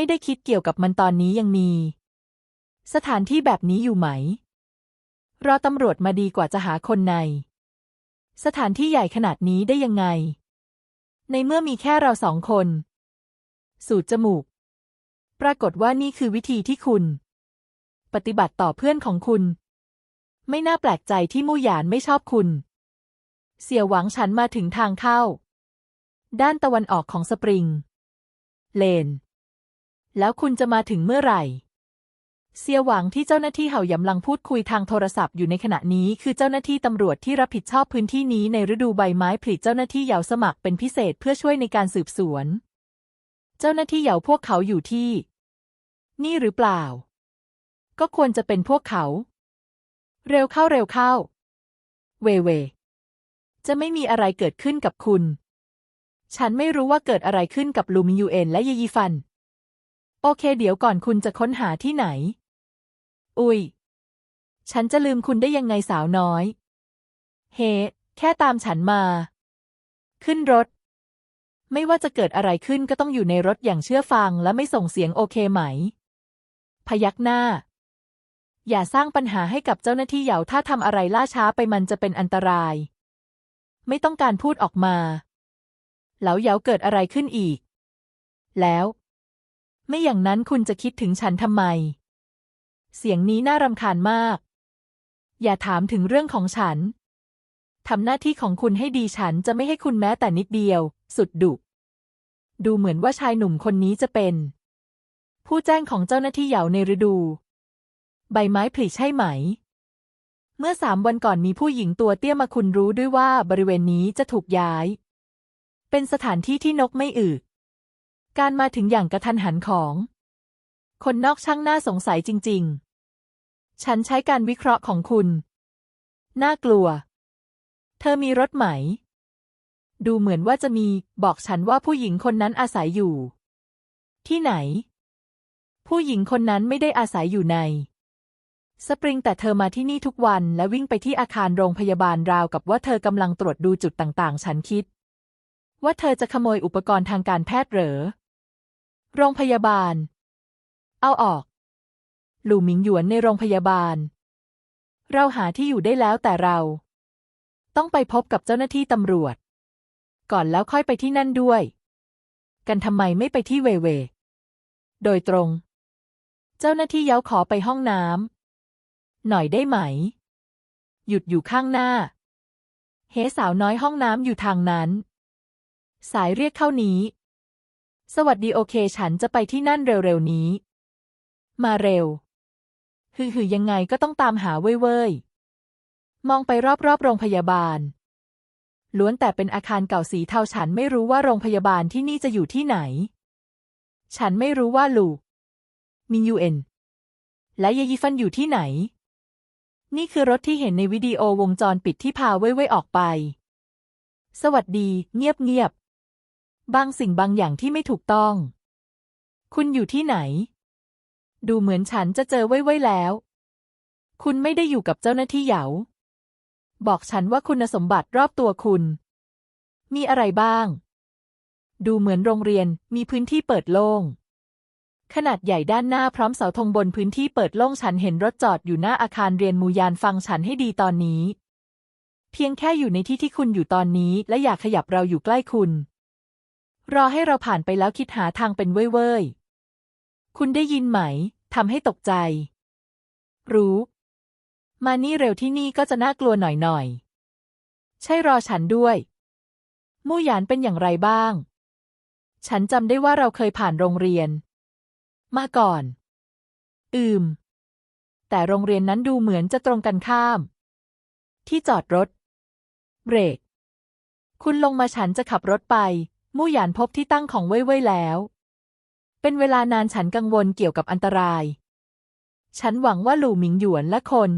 ไม่ได้คิดเกี่ยวกับมันตอนนี้ยังมี สถานที่แบบนี้อยู่ไหม รอตำรวจมาดีกว่าจะหาคนใน สถานที่ใหญ่ขนาดนี้ได้ยังไง ในเมื่อมีแค่เราสองคน สูดจมูก ปรากฏว่านี่คือวิธีที่คุณ ปฏิบัติต่อเพื่อนของคุณ ไม่น่าแปลกใจที่มู่หยานไม่ชอบคุณ เสี่ยวหวังฉันมาถึงทางเข้า ด้านตะวันออกของสปริง เลน แล้วคุณจะมาถึงเมื่อไหร่เสียหวังที่เจ้าหน้าที่เห่ายำลังพูดคุยทางโทรศัพท์อยู่ในขณะนี้ คือเจ้าหน้าที่ตำรวจที่รับผิดชอบพื้นที่นี้ในฤดูใบไม้ผลิเจ้าหน้าที่เหยาสมัครเป็นพิเศษเพื่อช่วยในการสืบสวน เจ้าหน้าที่เหยาพวกเขาอยู่ที่ นี่หรือเปล่า ก็ควรจะเป็นพวกเขา เร็วเข้าเร็วเข้า เวเว จะไม่มีอะไรเกิดขึ้นกับคุณ ฉันไม่รู้ว่าเกิดอะไรขึ้นกับลูมิยูเอ็นและเยยีฟัน โอเค เดี๋ยวก่อนคุณจะค้นหาที่ไหน อุยฉันจะลืมคุณได้ยังไงสาวน้อย เฮแค่ตามฉันมา ขึ้นรถ ไม่ว่าจะเกิดอะไรขึ้นก็ต้องอยู่ในรถอย่างเชื่อฟังและไม่ส่งเสียงโอเคไหม พยักหน้า อย่าสร้างปัญหาให้กับเจ้าหน้าที่เหยาถ้าทำอะไรล่าช้าไปมันจะเป็นอันตราย ไม่ต้องการพูดออกมาแล้วเหยาเกิดอะไรขึ้นอีก แล้ว ไม่อย่างนั้นคุณจะคิดถึงฉันทำไม เสียงนี้น่ารำคาญมาก อย่าถามถึงเรื่องของฉัน ทำหน้าที่ของคุณให้ดีฉันจะไม่ให้คุณแม้แต่นิดเดียว สุดดุดูเหมือนว่าชายหนุ่มคนนี้จะเป็น ผู้แจ้งของเจ้าหน้าที่เหยาในฤดู ใบไม้ผลิใช่ไหม เมื่อสามวันก่อนมีผู้หญิงตัวเตี้ยมาคุณรู้ด้วยว่าบริเวณนี้จะถูกย้าย เป็นสถานที่ที่นกไม่อึ การมาถึงอย่างกระทันหันของ คนนอกช่างน่าสงสัยจริง ๆ ฉันใช้การวิเคราะห์ของคุณ น่ากลัว เธอมีรถไหม ดูเหมือนว่าจะมีบอกฉันว่าผู้หญิงคนนั้นอาศัยอยู่ ที่ไหน ผู้หญิงคนนั้นไม่ได้อาศัยอยู่ใน สปริงแต่เธอมาที่นี่ทุกวันและวิ่งไปที่อาคารโรงพยาบาลราวกับว่าเธอกำลังตรวจดูจุดต่างๆ ฉันคิดว่าเธอจะขโมยอุปกรณ์ทางการแพทย์เหรอ โรงพยาบาล เอาออก หลู่หมิงหยวนในโรงพยาบาล เราหาที่อยู่ได้แล้วแต่เรา ต้องไปพบกับเจ้าหน้าที่ตำรวจ ก่อนแล้วค่อยไปที่นั่นด้วย กันทำไมไม่ไปที่เวเว โดยตรง เจ้าหน้าที่เย้าขอไปห้องน้ำหน่อยได้ไหม หยุดอยู่ข้างหน้า เฮสาวน้อยห้องน้ำอยู่ทางนั้น สายเรียกเข้านี้ สวัสดีโอเค ฉันจะไปที่นั่นเร็วๆนี้ มาเร็วฮือๆยังไงก็ต้องตามหาเว่ยๆมองไปรอบๆ โรงพยาบาล ล้วนแต่เป็นอาคารเก่าสีเทาฉันไม่รู้ว่าโรงพยาบาลที่นี่จะอยู่ที่ไหน ฉันไม่รู้ว่าลูมินยูเอ็นและเยยิฟันอยู่ที่ไหน นี่คือรถที่เห็นในวิดีโอวงจรปิดที่พาเว่ยๆออกไป สวัสดี เงียบๆบ บางสิ่งบางอย่างที่ไม่ถูกต้อง คุณอยู่ที่ไหน ดูเหมือนฉันจะเจอเว่ยๆแล้ว คุณไม่ได้อยู่กับเจ้าหน้าที่เหยา บอกฉันว่าคุณสมบัติรอบตัวคุณ มีอะไรบ้าง ดูเหมือนโรงเรียนมีพื้นที่เปิดโล่ง ขนาดใหญ่ด้านหน้าพร้อมเสาธงบนพื้นที่เปิดโล่งฉันเห็นรถจอดอยู่หน้าอาคารเรียนมูยานฟังฉันให้ดีตอนนี้ เพียงแค่อยู่ในที่ที่คุณอยู่ตอนนี้ และอยากขยับเราอยู่ใกล้คุณ รอให้เราผ่านไปแล้วคิดหาทางเป็นเว่ยๆคุณได้ยินไหม ทำให้ตกใจ รู้ มานี่เร็วที่นี่ก็จะน่ากลัวหน่อยๆใช่รอฉันด้วย มู่หยานเป็นอย่างไรบ้าง ฉันจำได้ว่าเราเคยผ่านโรงเรียน มาก่อน อืม แต่โรงเรียนนั้นดูเหมือนจะตรงกันข้าม ที่จอดรถ เบรก คุณลงมาฉันจะขับรถไป มู่หยานพบที่ตั้งของเว่ยๆแล้ว เป็นเวลานานฉันกังวลเกี่ยวกับอันตราย ฉันหวังว่าหลู่หมิงหยวนและคน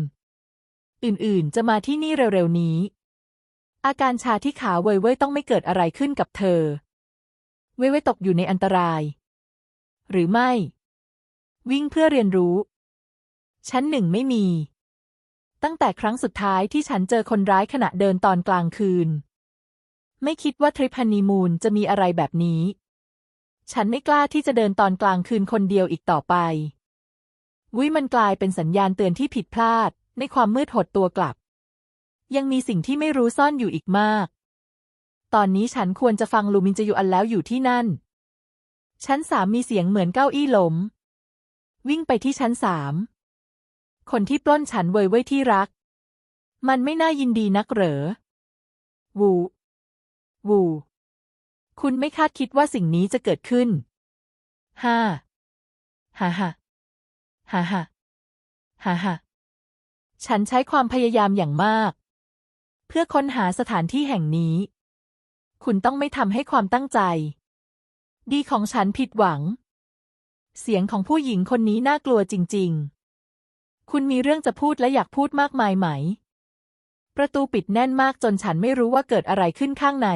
อื่นๆ จะมาที่นี่เร็วๆนี้ อาการชาที่ขาเว่ยๆต้องไม่เกิดอะไรขึ้นกับเธอ เว่ยๆตกอยู่ในอันตราย หรือไม่ วิ่งเพื่อเรียนรู้ ชั้นหนึ่งไม่มี ตั้งแต่ครั้งสุดท้ายที่ฉันเจอคนร้ายขณะเดินตอนกลางคืน ไม่คิดว่าทริปฮันนีมูนจะมีอะไรแบบนี้ ฉันไม่กล้าที่จะเดินตอนกลางคืนคนเดียวอีกต่อไป วิมันกลายเป็นสัญญาณเตือนที่ผิดพลาด ในความมืดหดตัวกลับ ยังมีสิ่งที่ไม่รู้ซ่อนอยู่อีกมาก ตอนนี้ฉันควรจะฟังลูมินจะอยู่อันแล้วอยู่ที่นั่น ชั้นสามมีเสียงเหมือนเก้าอี้ล้ม วิ่งไปที่ชั้นสาม คนที่ปล้นฉันเว่ยเว่ยที่รัก มันไม่น่ายินดีนักเหรอ วู วู คุณไม่คาดคิดว่าสิ่งนี้จะเกิดขึ้นฮ่าฮ่าฮ่าฮ่าฮ่าฮ่าฮ่าฉันใช้ความพยายามอย่างมาก เพื่อค้นหาสถานที่แห่งนี้ คุณต้องไม่ทำให้ความตั้งใจ ดีของฉันผิดหวัง เสียงของผู้หญิงคนนี้น่ากลัวจริง ๆ คุณมีเรื่องจะพูดและอยากพูดมากมายไหม ประตูปิดแน่นมากจนฉันไม่รู้ว่าเกิดอะไรขึ้นข้างใน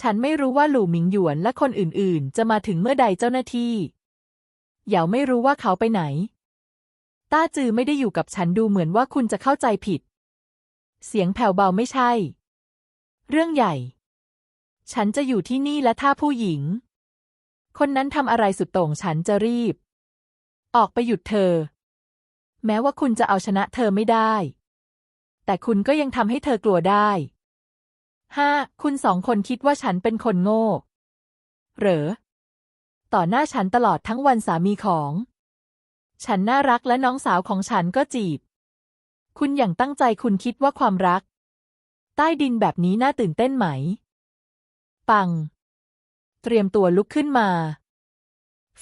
ฉันไม่รู้ว่าหลู่หมิงหยวนและคนอื่นๆ จะมาถึงเมื่อใดเจ้าหน้าที่ เหยาไม่รู้ว่าเขาไปไหน ต้าจือไม่ได้อยู่กับฉันดูเหมือนว่าคุณจะเข้าใจผิด เสียงแผ่วเบาไม่ใช่ เรื่องใหญ่ ฉันจะอยู่ที่นี่และถ้าผู้หญิง คนนั้นทำอะไรสุดโต่งฉันจะรีบ ออกไปหยุดเธอ แม้ว่าคุณจะเอาชนะเธอไม่ได้ แต่คุณก็ยังทำให้เธอกลัวได้ห้าคุณสองคนคิดว่าฉันเป็นคนโง่ เหรอ ต่อหน้าฉันตลอดทั้งวันสามีของ ฉันน่ารักและน้องสาวของฉันก็จีบ คุณอย่างตั้งใจคุณคิดว่าความรัก ใต้ดินแบบนี้น่าตื่นเต้นไหม ปัง เตรียมตัวลุกขึ้นมา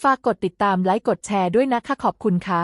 ฝากกดติดตามไลค์กดแชร์ด้วยนะคะขอบคุณคะ